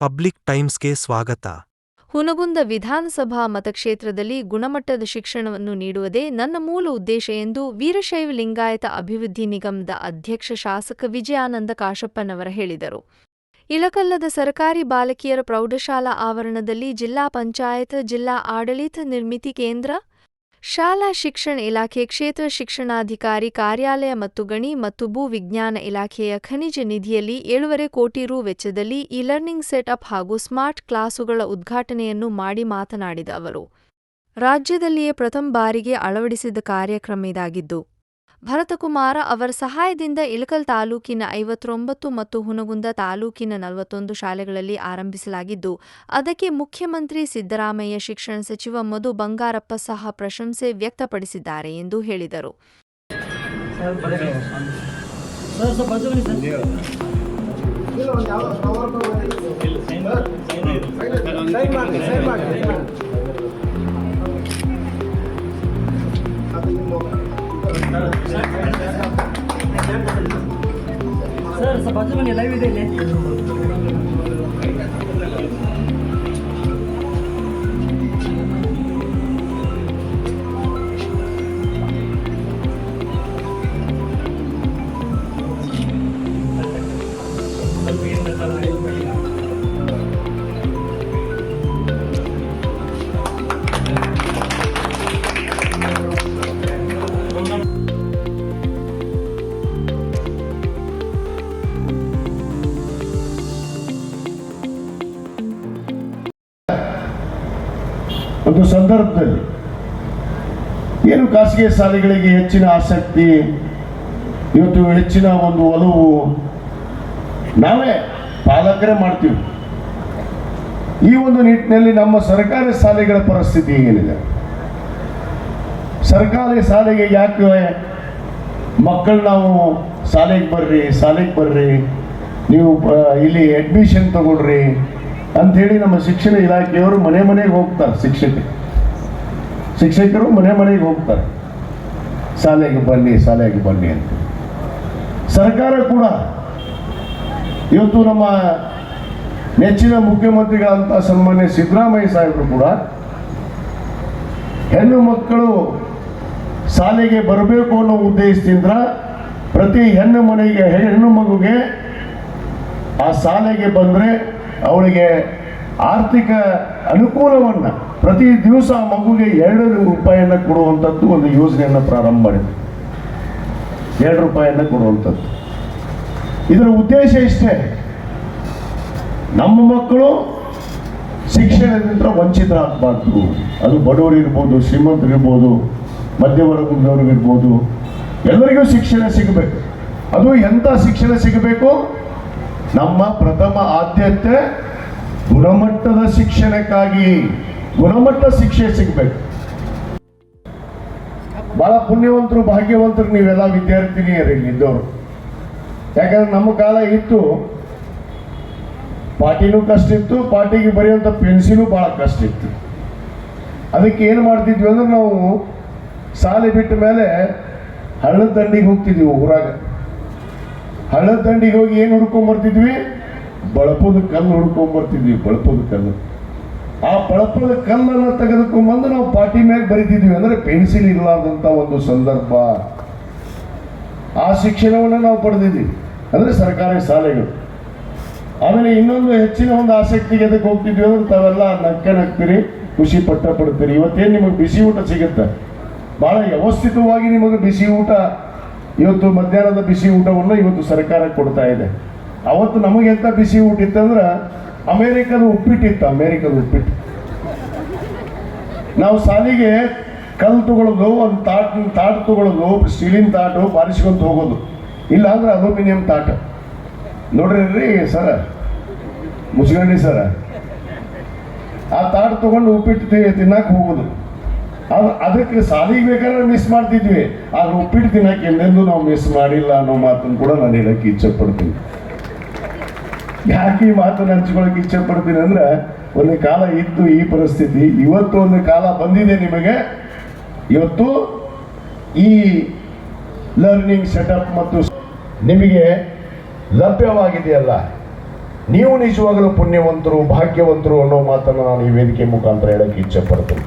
Public ಟೈಮ್ಸ್ಗೆ ಸ್ವಾಗತ. ಹುನಗುಂದ ವಿಧಾನಸಭಾ ಮತಕ್ಷೇತ್ರದಲ್ಲಿ ಗುಣಮಟ್ಟದ ಶಿಕ್ಷಣವನ್ನು ನೀಡುವುದೇ ನನ್ನ ಮೂಲ ಉದ್ದೇಶ ಎಂದು ವೀರಶೈವ ಲಿಂಗಾಯತ ಅಭಿವೃದ್ಧಿ ನಿಗಮದ ಅಧ್ಯಕ್ಷ ಶಾಸಕ ವಿಜಯಾನಂದ ಕಾಶಪ್ಪನವರ ಹೇಳಿದರು. ಇಳಕಲ್ಲದ ಸರ್ಕಾರಿ ಬಾಲಕಿಯರ ಪ್ರೌಢಶಾಲಾ ಆವರಣದಲ್ಲಿ ಜಿಲ್ಲಾ ಪಂಚಾಯತ್, ಜಿಲ್ಲಾ ಆಡಳಿತ ನಿರ್ಮಿತಿ ಕೇಂದ್ರ ಶಾಲಾ ಶಿಕ್ಷಣ ಇಲಾಖೆ ಕ್ಷೇತ್ರ ಶಿಕ್ಷಣಾಧಿಕಾರಿ ಕಾರ್ಯಾಲಯ ಮತ್ತು ಗಣಿ ಮತ್ತು ಭೂ ವಿಜ್ಞಾನ ಇಲಾಖೆಯ ಖನಿಜ ನಿಧಿಯಲ್ಲಿ ಏಳೂವರೆ ಕೋಟಿ ರು ವೆಚ್ಚದಲ್ಲಿ ಇ ಲರ್ನಿಂಗ್ ಸೆಟ್ಅಪ್ ಹಾಗೂ ಸ್ಮಾರ್ಟ್ ಕ್ಲಾಸುಗಳ ಉದ್ಘಾಟನೆಯನ್ನು ಮಾಡಿ ಮಾತನಾಡಿದ ಅವರು. ರಾಜ್ಯದಲ್ಲಿಯೇ ಪ್ರಥಮ ಬಾರಿಗೆ ಅಳವಡಿಸಿದ ಕಾರ್ಯಕ್ರಮ ಇದಾಗಿದ್ದು ಭರತಕುಮಾರ ಅವರ ಸಹಾಯದಿಂದ ಇಳಕಲ್ ತಾಲೂಕಿನ ಐವತ್ತೊಂಬತ್ತು ಮತ್ತು ಹುನಗುಂದ ತಾಲೂಕಿನ ನಲವತ್ತೊಂದು ಶಾಲೆಗಳಲ್ಲಿ ಆರಂಭಿಸಲಾಗಿದ್ದು, ಅದಕ್ಕೆ ಮುಖ್ಯಮಂತ್ರಿ ಸಿದ್ದರಾಮಯ್ಯ ಶಿಕ್ಷಣ ಸಚಿವ ಮಧು ಬಂಗಾರಪ್ಪ ಸಹ ಪ್ರಶಂಸೆ ವ್ಯಕ್ತಪಡಿಸಿದ್ದಾರೆ ಎಂದು ಹೇಳಿದರು. ಸರ್ ಸ್ವಲ್ಪ ಲೈವ್ ಇದೆ ಇಲ್ಲಿ. ಒಂದು ಸಂದರ್ಭದಲ್ಲಿ ಏನು ಖಾಸಗಿ ಶಾಲೆಗಳಿಗೆ ಹೆಚ್ಚಿನ ಆಸಕ್ತಿ, ಇವತ್ತು ಹೆಚ್ಚಿನ ಒಂದು ಒಲವು, ನಾವೇ ಪಾಲಕರೇ ಮಾಡ್ತೀವಿ. ಈ ಒಂದು ನಿಟ್ಟಿನಲ್ಲಿ ನಮ್ಮ ಸರ್ಕಾರಿ ಶಾಲೆಗಳ ಪರಿಸ್ಥಿತಿ ಏನಿದೆ? ಸರ್ಕಾರಿ ಶಾಲೆಗೆ ಯಾಕೆ ಮಕ್ಕಳು ನಾವು ಶಾಲೆಗೆ ಬರ್ರಿ ಶಾಲೆಗೆ ಬರ್ರಿ, ನೀವು ಇಲ್ಲಿ ಅಡ್ಮಿಷನ್ ತಗೊಳ್ರಿ ಅಂಥೇಳಿ ನಮ್ಮ ಶಿಕ್ಷಣ ಇಲಾಖೆಯವರು ಮನೆ ಮನೆಗೆ ಹೋಗ್ತಾರೆ ಶಿಕ್ಷಕರು. ಶಿಕ್ಷಕರು ಮನೆ ಮನೆಗೆ ಹೋಗ್ತಾರೆ. ಶಾಲೆಗೆ ಬನ್ನಿ ಶಾಲೆಗೆ ಬನ್ನಿ ಅಂತ. ಸರ್ಕಾರ ಕೂಡ ಇವತ್ತು ನಮ್ಮ ನೆಚ್ಚಿನ ಮುಖ್ಯಮಂತ್ರಿಗಳಂತ ಸನ್ಮಾನ್ಯ ಸಿದ್ದರಾಮಯ್ಯ ಸಾಹೇಬರು ಕೂಡ ಹೆಣ್ಣು ಮಕ್ಕಳು ಶಾಲೆಗೆ ಬರಬೇಕು ಅನ್ನೋ ಉದ್ದೇಶದಿಂದ ಪ್ರತಿ ಹೆಣ್ಣು ಮನೆಗೆ, ಹೆಣ್ಣು ಮಗುಗೆ ಆ ಶಾಲೆಗೆ ಬಂದರೆ ಅವಳಿಗೆ ಆರ್ಥಿಕ ಅನುಕೂಲವನ್ನು ಪ್ರತಿ ದಿವಸ ಮಗುಗೆ ಎರಡು ರೂಪಾಯಿಯನ್ನು ಕೊಡುವಂಥದ್ದು ಒಂದು ಯೋಜನೆಯನ್ನು ಪ್ರಾರಂಭ ಮಾಡಿದೆ ಎರಡು ರೂಪಾಯಿಯನ್ನು ಕೊಡುವಂಥದ್ದು. ಇದರ ಉದ್ದೇಶ ಇಷ್ಟೇ. ನಮ್ಮ ಮಕ್ಕಳು ಶಿಕ್ಷಣದಿಂದ ವಂಚಿತರಾಗಬಾರ್ದು. ಅದು ಬಡವರಿರ್ಬೋದು ಶ್ರೀಮಂತರಿರ್ಬೋದು ಶ್ರೀಮಂತರು ಇರ್ಬೋದು ಮಧ್ಯವರ್ಗದವ್ರು ಇರ್ಬೋದು ಎಲ್ಲರಿಗೂ ಶಿಕ್ಷಣ ಸಿಗಬೇಕು. ಅದು ಎಂಥ ಶಿಕ್ಷಣ ಸಿಗಬೇಕು? ನಮ್ಮ ಪ್ರಥಮ ಆದ್ಯತೆ ಗುಣಮಟ್ಟದ ಶಿಕ್ಷಣಕ್ಕಾಗಿ, ಗುಣಮಟ್ಟ ಶಿಕ್ಷೆ ಸಿಗಬೇಕು. ಬಹಳ ಪುಣ್ಯವಂತರು, ಭಾಗ್ಯವಂತರು ನೀವೆಲ್ಲ ವಿದ್ಯಾರ್ಥಿನಿಯರು ಇಲ್ಲಿದ್ದವರು ಯಾಕಂದ್ರೆ ನಮ್ಮ ಕಾಲ ಇತ್ತು ಪಾಟಿನೂ ಕಷ್ಟ ಇತ್ತು ಪಾಟಿಗೆ ಬರೆಯುವಂಥ ಪೆನ್ಸಿಲು ಭಾಳ ಕಷ್ಟ ಇತ್ತು. ಅದಕ್ಕೆ ಏನು ಮಾಡ್ತಿದ್ವಿ ಅಂದ್ರೆ ನಾವು ಶಾಲೆ ಬಿಟ್ಟ ಮೇಲೆ ಹಳ್ಳದ ದಂಡಿಗೆ ಹೋಗ್ತಿದ್ವಿ ಊರಾಗ. ಹಳ್ಳದ ದಂಡಿಗೆ ಹೋಗಿ ಏನು ಹುಡ್ಕೊಂಡ್ ಬರ್ತಿದ್ವಿ? ಬಳಪದ ಕಲ್ಲು ಹುಡ್ಕೊಂಡ್ ಬರ್ತಿದ್ವಿ, ಬಳಪದ ಕಲ್ಲು. ಆ ಬಳಪದ ಕಲ್ಲನ್ನು ತೆಗೆದುಕೊಂಡ್ಬಂದು ನಾವು ಪಾಟಿ ಮೇಲೆ ಬರಿತಿದ್ವಿ. ಅಂದ್ರೆ ಪೆನ್ಸಿಲ್ ಇರಲಾರ್ದಂಥ ಒಂದು ಸಂದರ್ಭ. ಆ ಶಿಕ್ಷಣವನ್ನು ನಾವು ಪಡೆದಿದ್ವಿ. ಅಂದ್ರೆ ಸರ್ಕಾರಿ ಶಾಲೆಗಳು. ಆಮೇಲೆ ಇನ್ನೊಂದು ಹೆಚ್ಚಿನ ಒಂದು ಆಸಕ್ತಿಗೆ ಅದಕ್ಕೆ ಹೋಗ್ತಿದ್ವಿ ಅಂದ್ರೆ ತಾವೆಲ್ಲ ನಕ್ಕ ನಗ್ತೀರಿ, ಖುಷಿ ಪಟ್ಟ ಪಡ್ತೀರಿ ಇವತ್ತೇನು ನಿಮಗೆ ಬಿಸಿ ಊಟ ಸಿಗುತ್ತೆ? ಬಹಳ ವ್ಯವಸ್ಥಿತವಾಗಿ ನಿಮಗೆ ಬಿಸಿ ಊಟ ಇವತ್ತು ಮಧ್ಯಾಹ್ನದ ಬಿಸಿ ಊಟವನ್ನು ಇವತ್ತು ಸರ್ಕಾರ ಕೊಡ್ತಾ ಇದೆ. ಅವತ್ತು ನಮಗೆ ಎಂತ ಬಿಸಿ ಊಟ ಇತ್ತಂದ್ರೆ ಅಮೇರಿಕದ ಉಪ್ಪಿಟ್ಟಿತ್ತು ಅಮೇರಿಕದ ಉಪ್ಪಿಟ್ಟು. ನಾವು ಸಾಲಿಗೆ ಕಲ್ಲು ತಗೊಳ್ಳೋದು ಒಂದು ತಾಟ್ ತಾಟ್ ತಗೊಳ್ಳೋದು ಸ್ಟೀಲಿನ ತಾಟು ಬಾರಿಸ್ಕೊಂತ ಹೋಗೋದು. ಇಲ್ಲ ಅಂದ್ರೆ ಅಲ್ಯೂಮಿನಿಯಂ ತಾಟು. ನೋಡ್ರಿ ಸರ. ಮುಸ್ಗಂಡಿ ಸರ. ಆ ತಾಟ್ ತಗೊಂಡು ಉಪ್ಪಿಟ್ಟು ತಿನ್ನಕ್ಕೆ ಹೋಗೋದು. ಅದು ಅದಕ್ಕೆ ಸಾಲಿಗೆ ಬೇಕಾದ್ರೆ ಮಿಸ್ ಮಾಡ್ತಿದ್ವಿ. ಆದ್ರೆ ಉಪ್ಪಿಟ್ಟು ತಿನ್ನಕ್ಕೆ ಎಂದೆಂದು ನಾವು ಮಿಸ್ ಮಾಡಿಲ್ಲ ಅನ್ನೋ ಮಾತನ್ನು ಕೂಡ ನಾನು ಹೇಳಕ್ಕೆ ಇಚ್ಛೆ ಪಡ್ತೀನಿ ಯಾಕೆ ಈ ಮಾತನ್ನು ಹಂಚ್ಕೊಳಕ್ಕೆ ಇಚ್ಛೆ ಪಡ್ತೀನಿ ಅಂದ್ರೆ, ಒಂದು ಕಾಲ ಇತ್ತು ಈ ಪರಿಸ್ಥಿತಿ, ಇವತ್ತು ಒಂದು ಕಾಲ ಬಂದಿದೆ ನಿಮಗೆ. ಇವತ್ತು ಈ ಲರ್ನಿಂಗ್ ಸೆಟಪ್ ಮತ್ತು ನಿಮಗೆ ಲಭ್ಯವಾಗಿದೆಯಲ್ಲ. ನೀವು ನಿಜವಾಗಲೂ ಪುಣ್ಯವಂತರು, ಭಾಗ್ಯವಂತರು ಅನ್ನೋ ಮಾತನ್ನು ನಾನು ಈ ವೇದಿಕೆ ಮುಖಾಂತರ ಹೇಳಕ್ಕೆ ಇಚ್ಛೆ ಪಡ್ತೀನಿ